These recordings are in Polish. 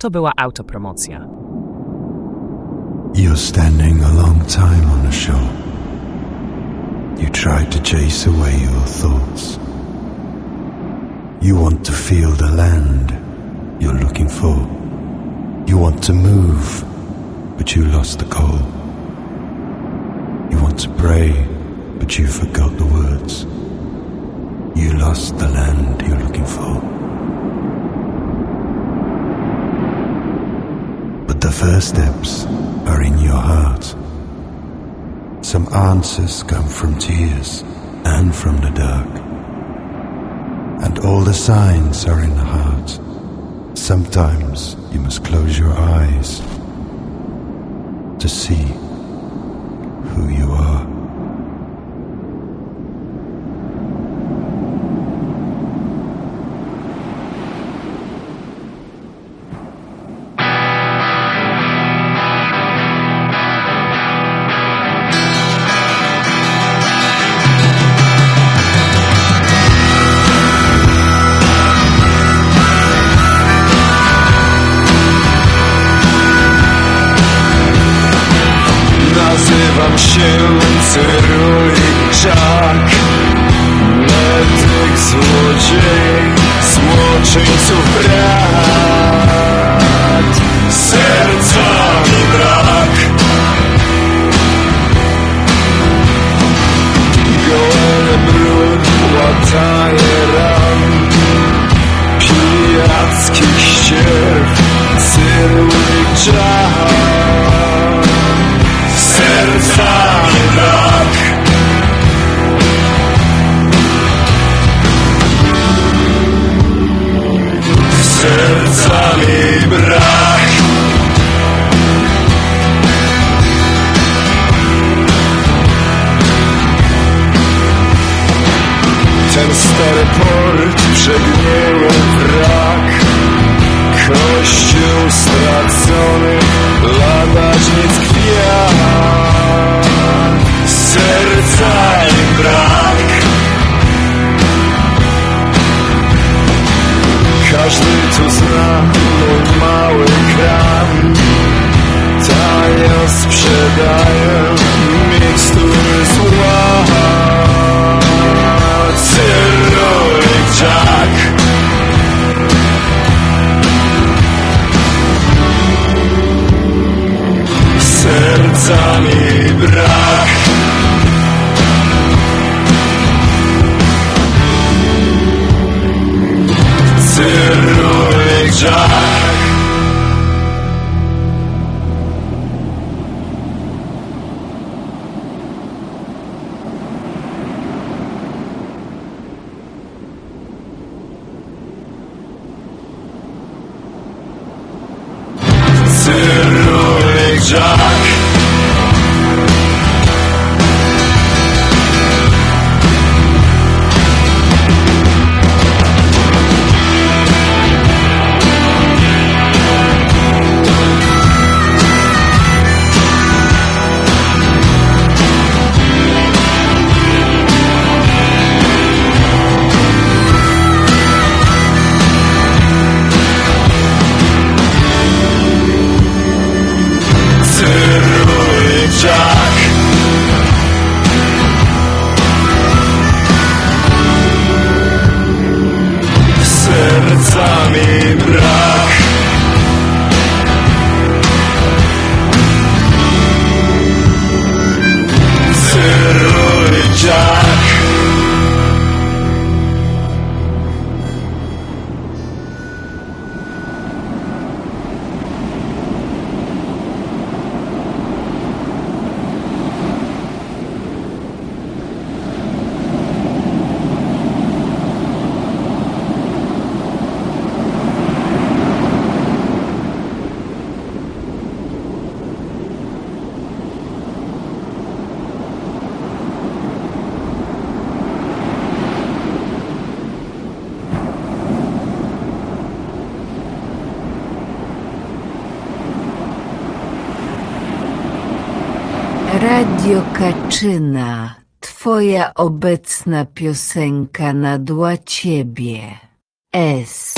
To była autopromocja. You're standing a long time on the shore. You try to chase away your thoughts. You want to feel the land you're looking for. You want to move, but you lost the call. You want to pray, but you forgot the words. You lost the land you're looking for. But the first steps are in your heart. Some answers come from tears and from the dark. And all the signs are in the heart. Sometimes you must close your eyes to see who you are. Ścierw Cyrulik Jack serca brak. Serca Radio Kaczyna, twoja obecna piosenka nadła ciebie. S.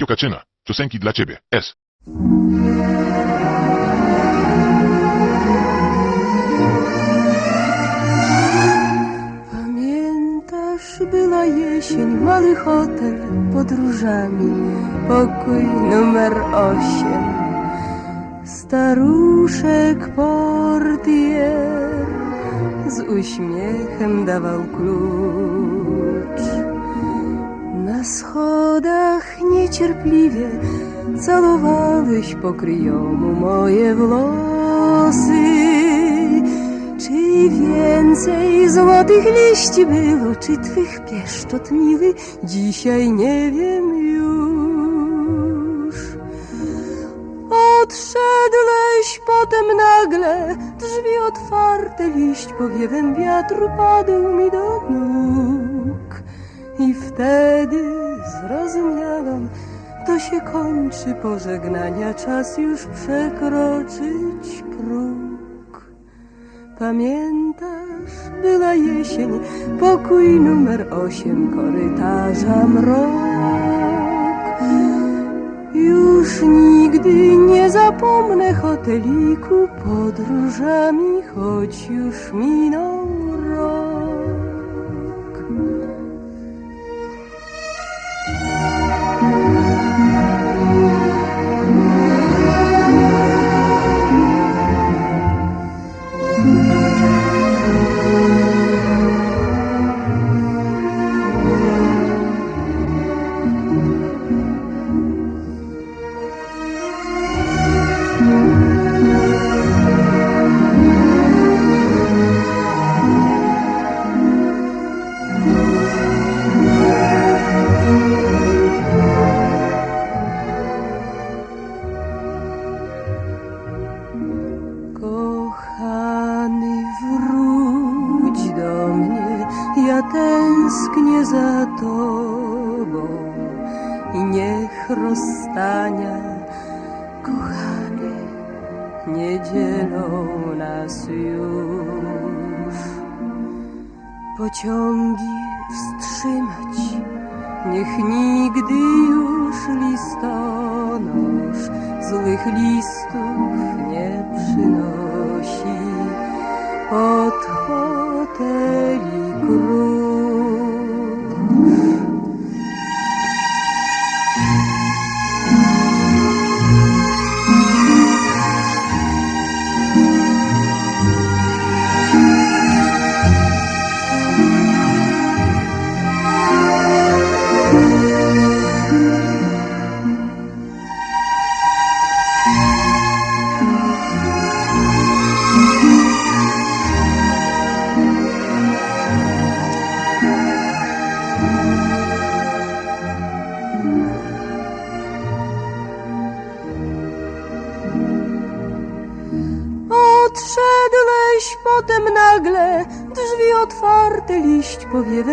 Radio Kaczyna. Piosenki dla ciebie. S. Pamiętasz, była jesień, mały hotel podróżami, pokój numer osiem. Staruszek portier z uśmiechem dawał klucz. Schodach niecierpliwie calowałeś po kryjomu moje włosy. Czy więcej złotych liści było, czy twych pieszczot miły, dzisiaj nie wiem już. Odszedłeś potem nagle, drzwi otwarte, liść powiewem wiatru padł mi do nóg. I wtedy zrozumiałam, to się kończy pożegnania, czas już przekroczyć próg. Pamiętasz, była jesień, pokój numer osiem, korytarza mrok. Już nigdy nie zapomnę hoteliku podróżami, choć już minął dzielą nas już. Pociągi wstrzymać, niech nigdy już listonosz złych listów nie przynosi pod hoteli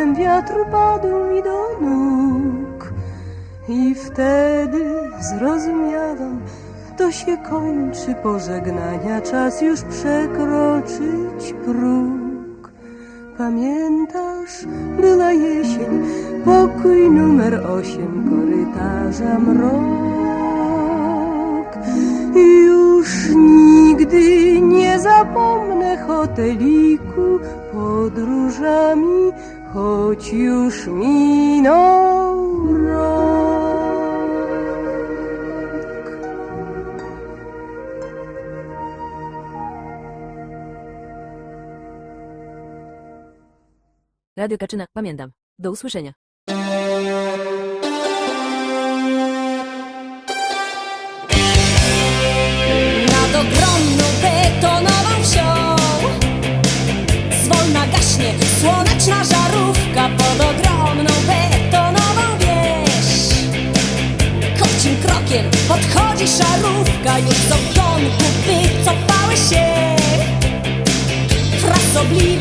powiewem wiatru padł mi do nóg. I wtedy zrozumiałam, to się kończy pożegnania, czas już przekroczyć próg. Pamiętasz, była jesień, pokój numer osiem, korytarza mrok. Już nigdy nie zapomnę hoteliku podróżami, choć już minął rok. Radio Kaczyna, pamiętam. Do usłyszenia. Podchodzi szarówka Już z ogonku wycofały się. Frasobliwe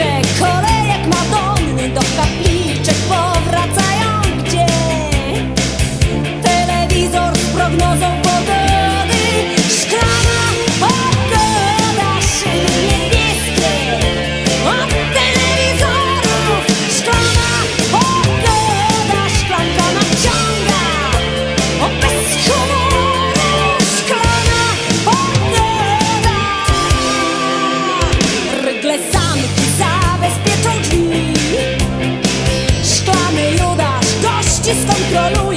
ci skontroluje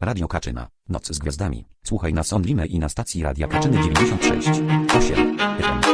Radio Kaczyna. Noc z gwiazdami. Słuchaj nas online i na stacji Radia Kaczyny 96. 8. FM.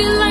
feel like